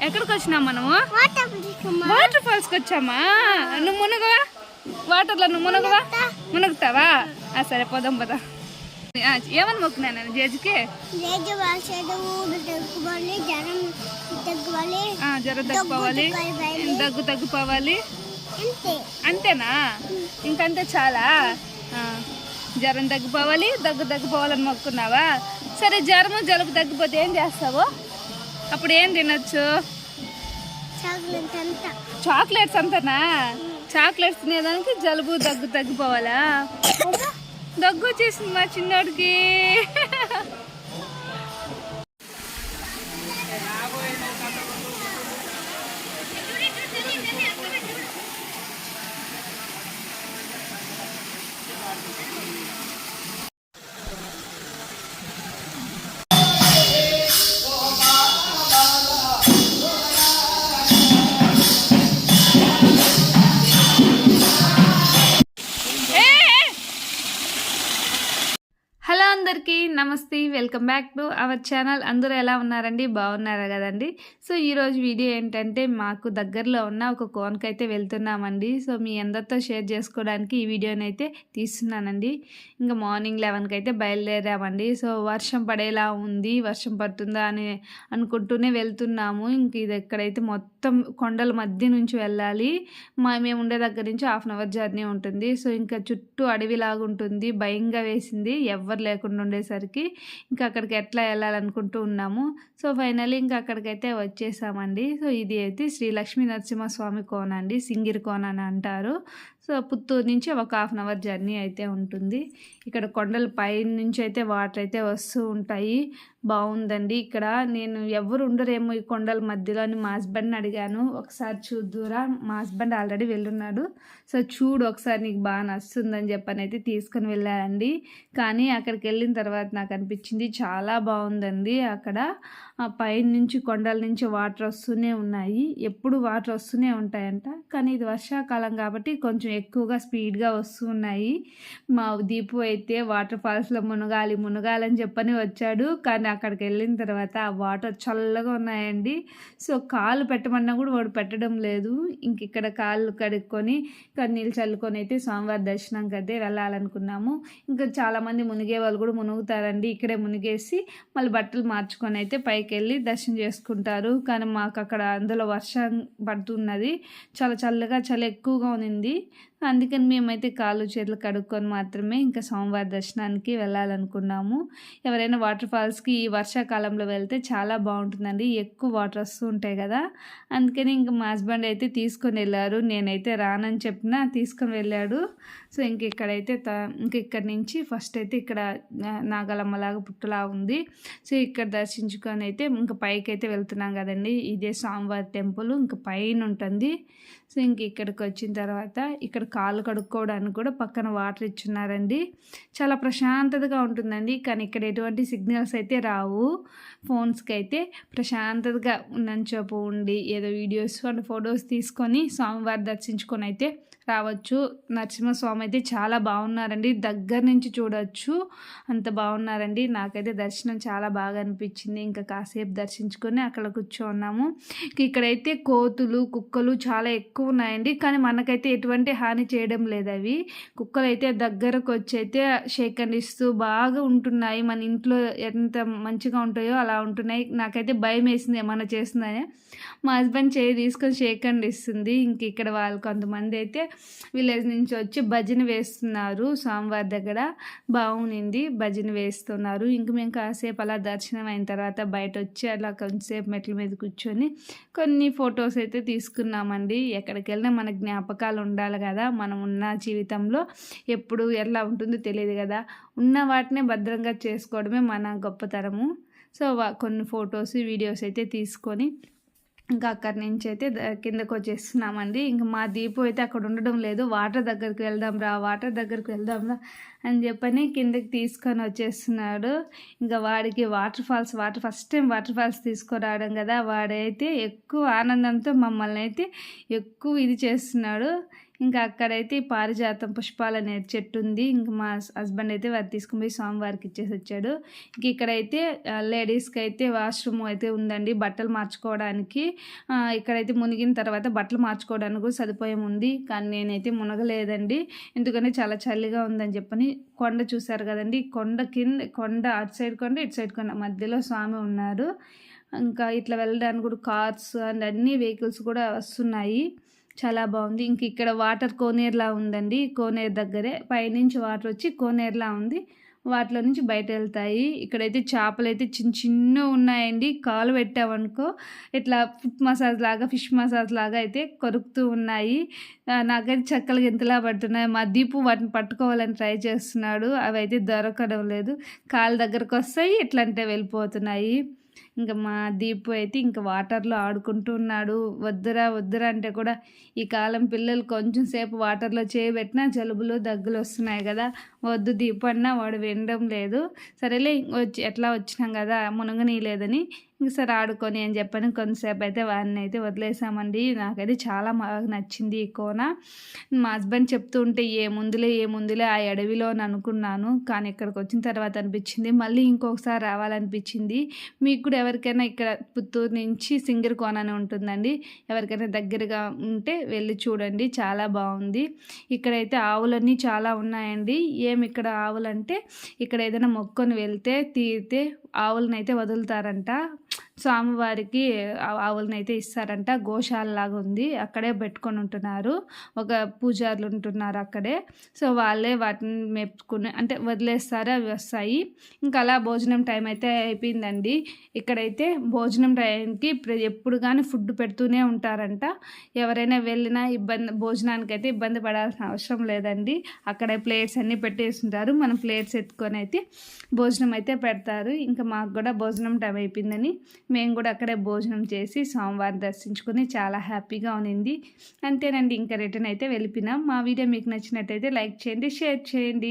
ఎక్కడికి వచ్చినాం మనము? వాటర్ ఫాల్స్కి వచ్చామా? నువ్వు మునగవా? వాటర్లో నువ్వు మునగవా? మునుగుతావా? ఆ, సరే పోదాం పదా. ఏమని మొక్కున్నాను జడ్జికి జ్వరం తగ్గిపోవాలి దగ్గు తగ్గిపోవాలి అంతే. అంతేనా? ఇంకంతే చాలా. జ్వరం తగ్గిపోవాలి దగ్గు తగ్గిపోవాలని మొక్కున్నావా? సరే జ్వరము జలుబు తగ్గిపోతే ఏం చేస్తావు? అప్పుడు ఏం తినొచ్చు? చాక్లెట్స్ అంతనా? చాక్లెట్స్ తినేదానికి జలుబు దగ్గు తగ్గిపోవాలా? దగ్గు వచ్చేసింది మా చిన్నోడికి. నమస్తే welcome back to our channel. అందరూ ఎలా ఉన్నారండి? బాగున్నారా కదండి? సో ఈరోజు వీడియో ఏంటంటే మాకు దగ్గరలో ఉన్న ఒక కోన్కి అయితే వెళ్తున్నామండి. సో మీ అందరితో షేర్ చేసుకోవడానికి ఈ వీడియోని అయితే తీస్తున్నానండి. ఇంకా మార్నింగ్ లెవెన్కి అయితే బయలుదేరామండి. సో వర్షం పడేలా ఉంది వర్షం పడుతుందా అని అనుకుంటూనే వెళ్తున్నాము. ఇంక ఇది ఎక్కడైతే మొత్తం కొండల మధ్య నుంచి వెళ్ళాలి మా మేము ఉండే దగ్గర నుంచి హాఫ్ అన్ అవర్ జర్నీ ఉంటుంది. సో ఇంకా చుట్టూ అడవిలాగా ఉంటుంది భయంగా వేసింది. ఎవరు లేకుండా ఉండేసరికి ఇంకా అక్కడికి ఎట్లా వెళ్ళాలనుకుంటూ ఉన్నాము. సో ఫైనల్లీ ఇంకా అక్కడికైతే వచ్చేసామండి. సో ఇది అయితే శ్రీ లక్ష్మీ నరసింహస్వామి కోన అండి. సింగిరి కోన అని అంటారు. సో పుత్తూరు నుంచి ఒక హాఫ్ అన్ అవర్ జర్నీ అయితే ఉంటుంది. ఇక్కడ కొండల పై నుంచి అయితే వాటర్ అయితే వస్తూ ఉంటాయి. బాగుందండి ఇక్కడ. నేను ఎవరు ఉండరేమో ఈ కొండల మధ్యలో అని మా హస్బెండ్ని అడిగాను. ఒకసారి చూద్దురా మా హస్బెండ్ ఆల్రెడీ వెళ్ళున్నాడు. సో చూడు ఒకసారి నీకు బాగా నచ్చుతుందని చెప్పని అయితే తీసుకొని వెళ్ళానండి. కానీ అక్కడికి వెళ్ళిన తర్వాత నాకు అనిపించింది చాలా బాగుందండి అక్కడ. ఆ పైన నుంచి కొండల నుంచి వాటర్ వస్తూనే ఉన్నాయి. ఎప్పుడు వాటర్ వస్తూనే ఉంటాయంట. కానీ ఇది వర్షాకాలం కాబట్టి కొంచెం ఎక్కువగా స్పీడ్గా వస్తున్నాయి. మా దీపు అయితే వాటర్ ఫాల్స్లో మునగాలి మునగాలని చెప్పని వచ్చాడు. కానీ అక్కడికి వెళ్ళిన తర్వాత ఆ వాటర్ చల్లగా ఉన్నాయండి. సో కాలు పెట్టమన్నా కూడా వాడు పెట్టడం లేదు. ఇంక ఇక్కడ కాళ్ళు కడుక్కొని ఇక్కడ నీళ్ళు చల్లుకొని అయితే స్వామివారి దర్శనంకి అయితే వెళ్ళాలనుకున్నాము. ఇంకా చాలామంది మునిగే వాళ్ళు కూడా మునుగుతారండి. ఇక్కడే మునిగేసి మళ్ళీ బట్టలు మార్చుకొని అయితే పైకి వెళ్ళి దర్శనం చేసుకుంటారు. కానీ మాకు అక్కడ అందులో వర్షం పడుతున్నది. చాలా చల్లగా చాలా ఎక్కువగా ఉంది అందుకని మేమైతే కాళ్ళు చేతులు కడుక్కొని మాత్రమే ఇంకా సోమవారి దర్శనానికి వెళ్ళాలనుకున్నాము. ఎవరైనా వాటర్ ఫాల్స్కి ఈ వర్షాకాలంలో వెళ్తే చాలా బాగుంటుందండి. ఎక్కువ వాటర్ వస్తూ ఉంటాయి కదా. అందుకని ఇంకా మా హస్బెండ్ అయితే తీసుకొని వెళ్ళారు. నేనైతే రానని చెప్పినా తీసుకొని వెళ్ళాడు. సో ఇంక ఇక్కడైతే త ఇంక ఇక్కడ నుంచి ఫస్ట్ అయితే ఇక్కడ నాగలమ్మలాగా పుట్టలా ఉంది. సో ఇక్కడ దర్శించుకొని అయితే ఇంకా పైకి అయితే వెళ్తున్నాం కదండి. ఇదే స్వామివారి టెంపుల్. ఇంకా పైన ఉంటుంది. సో ఇంక ఇక్కడికి వచ్చిన తర్వాత ఇక్కడ ఇక్కడ కాళ్ళు కడుక్కోవడానికి కూడా పక్కన వాటర్ ఇచ్చున్నారండి. చాలా ప్రశాంతతగా ఉంటుందండి. కానీ ఇక్కడ ఎటువంటి సిగ్నల్స్ అయితే రావు. ఫోన్స్కి అయితే ప్రశాంతతగా ఉన్నంచేపు ఉండి ఏదో వీడియోస్ అండ్ ఫొటోస్ తీసుకొని స్వామివారి దర్శించుకొని అయితే రావచ్చు. నరసింహస్వామి అయితే చాలా బాగున్నారండి. దగ్గర నుంచి చూడొచ్చు. అంత బాగున్నారండి. నాకైతే దర్శనం చాలా బాగా అనిపించింది. ఇంకా కాసేపు దర్శించుకొని అక్కడ కూర్చోన్నాము. ఇక్కడైతే కోతులు కుక్కలు చాలా ఎక్కువ ఉన్నాయండి. కానీ మనకైతే ఎటువంటి హాని చేయడం లేదు అవి కుక్కలు అయితే దగ్గరకు వచ్చి అయితే షేక్ ఇస్తూ బాగా ఉంటున్నాయి. మన ఇంట్లో ఎంత మంచిగా ఉంటాయో అలా ఉంటున్నాయి. నాకైతే భయం వేసింది ఏమన్నా చేస్తుందని. మా హస్బెండ్ చేయి తీసుకొని షేక్ ఇస్తుంది ఇంక ఇక్కడ వాళ్ళు కొంతమంది అయితే విలేజ్ నుంచి వచ్చి భజన వేస్తున్నారు. స్వామివారి దగ్గర బాగుంది భజన వేస్తున్నారు. ఇంక మేము కాసేపు అలా దర్శనం అయిన తర్వాత బయట వచ్చి అలా కొంచెంసేపు మెట్ల మీద కూర్చొని కొన్ని ఫొటోస్ అయితే తీసుకున్నామండి. ఎక్కడికి వెళ్ళినా మన జ్ఞాపకాలు ఉండాలి కదా మనం ఉన్న జీవితంలో ఎప్పుడు ఎలా ఉంటుందో తెలియదు కదా. ఉన్న వాటినే భద్రంగా చేసుకోవడమే మన గొప్పతరము సో కొన్ని ఫొటోస్ వీడియోస్ అయితే తీసుకొని ఇంకా అక్కడి నుంచి అయితే కిందకు వచ్చేస్తున్నామండి. ఇంకా మా దీపు అయితే అక్కడ ఉండడం లేదు. వాటర్ దగ్గరికి వెళ్దాం రా వాటర్ దగ్గరికి వెళ్దాం రా అని చెప్పని కిందకి తీసుకొని వచ్చేస్తున్నాడు. ఇంకా వాడికి waterfalls water first time waterfalls తీసుకురావడం కదా. వాడైతే ఎక్కువ ఆనందంతో మమ్మల్ని అయితే ఎక్కువ ఇది చేస్తున్నాడు. ఇంకా అక్కడైతే పారిజాతం పుష్పాలు అనే చెట్టు ఉంది. ఇంకా మా హస్బెండ్ అయితే వారు తీసుకుని పోయి స్వామివారికి ఇచ్చేసి వచ్చాడు. ఇంక ఇక్కడైతే లేడీస్కి అయితే వాష్రూమ్ అయితే ఉందండి. బట్టలు మార్చుకోవడానికి ఇక్కడైతే మునిగిన తర్వాత బట్టలు మార్చుకోవడానికి కూడా సదుపాయం ఉంది. కానీ నేనైతే మునగలేదండి. ఎందుకంటే చాలా చలిగా ఉందని చెప్పని కొండ చూశారు కదండి. కొండ కింద కొండ అటు సైడ్ కొండ ఇటు సైడ్ కొండ మధ్యలో స్వామి ఉన్నారు. ఇంకా ఇట్లా వెళ్ళడానికి కూడా కార్స్ అండ్ అన్ని వెహికల్స్ కూడా వస్తున్నాయి. చాలా బాగుంది. ఇంక ఇక్కడ వాటర్ కోనేరులా ఉందండి. కోనేరు దగ్గరే పైనుంచి వాటర్ వచ్చి కోనేరులా ఉంది. వాటిలో నుంచి బయట వెళ్తాయి ఇక్కడైతే చేపలు అయితే చిన్న చిన్న ఉన్నాయండి. కాలు పెట్టామనుకో ఇట్లా ఫుట్ మసాజ్ లాగా ఫిష్ మసాజ్ లాగా అయితే కొరుకుతూ ఉన్నాయి. నాకైతే చెక్కలు గింతలా పడుతున్నాయి. మా దీపు వాటిని పట్టుకోవాలని ట్రై చేస్తున్నాడు. అవి అయితే దొరకడం లేదు. కాలు దగ్గరకు వస్తాయి ఇట్లా అంటే వెళ్ళిపోతున్నాయి. ఇంకా మా దీపు అయితే ఇంకా వాటర్లో ఆడుకుంటున్నాడు వద్దురా వద్దురా అంటే కూడా ఈ కాలం పిల్లలు కొంచెం సేపు వాటర్లో చేయబెట్టినా జలుబులు దగ్గులు వస్తున్నాయి కదా. వద్దు దీపు వాడు వినడం లేదు. సరేలే వచ్చి ఎట్లా వచ్చినాం కదా మునగనీయలేదని ఇంక సరే ఆడుకొని అని చెప్పని కొంతసేపు అయితే వాడిని అయితే వదిలేసామండి. నాకైతే చాలా బాగా నచ్చింది ఈ కోన. మా హస్బెండ్ చెప్తూ ఉంటే ఏ ముందులే ఏ ముందులే ఆ అడవిలో అని అనుకున్నాను. కానీ ఇక్కడికి వచ్చిన తర్వాత అనిపించింది మళ్ళీ ఇంకొకసారి రావాలనిపించింది. మీకు కూడా ఎవరికైనా ఇక్కడ పుత్తూరు నుంచి సింగర్ కోన అని ఉంటుందండి. ఎవరికైనా దగ్గరగా ఉంటే వెళ్ళి చూడండి చాలా బాగుంది. ఇక్కడైతే ఆవులన్నీ చాలా ఉన్నాయండి. ఏ ఏం ఇక్కడ ఆవులంటే ఇక్కడ ఏదైనా మొక్కుని వెళ్తే తీరితే ఆవులనైతే అయితే వదులుతారంట. స్వామివారికి ఆవులనైతే అయితే ఇస్తారంట. గోశాల లాగా ఉంది. అక్కడే పెట్టుకొని ఉంటున్నారు. ఒక పూజారులు ఉంటున్నారు అక్కడే. సో వాళ్ళే వాటిని మెప్పుకుని అంటే వదిలేస్తారు. అవి వస్తాయి. ఇంకా అలా భోజనం టైం అయితే అయిపోయిందండి. ఇక్కడైతే భోజనం టైంకి ఎప్పుడు కానీ ఫుడ్ పెడుతూనే ఉంటారంట. ఎవరైనా వెళ్ళినా ఇబ్బంది భోజనానికి అయితే ఇబ్బంది పడాల్సిన అవసరం లేదండి. అక్కడే ప్లేట్స్ అన్నీ పెట్టేస్తుంటారు మనం ప్లేట్స్ ఎత్తుకొని అయితే భోజనం అయితే పెడతారు. ఇంకా మాకు కూడా భోజనం టైం అయిపోయిందని మేము కూడా అక్కడే భోజనం చేసి సోమవారం దర్శించుకుని చాలా హ్యాపీగా ఉన్నింది. అంతేనండి ఇంకా రిటర్న్ అయితే వెళ్ళిపోయినాం. మా వీడియో మీకు నచ్చినట్టయితే లైక్ చేయండి షేర్ చేయండి.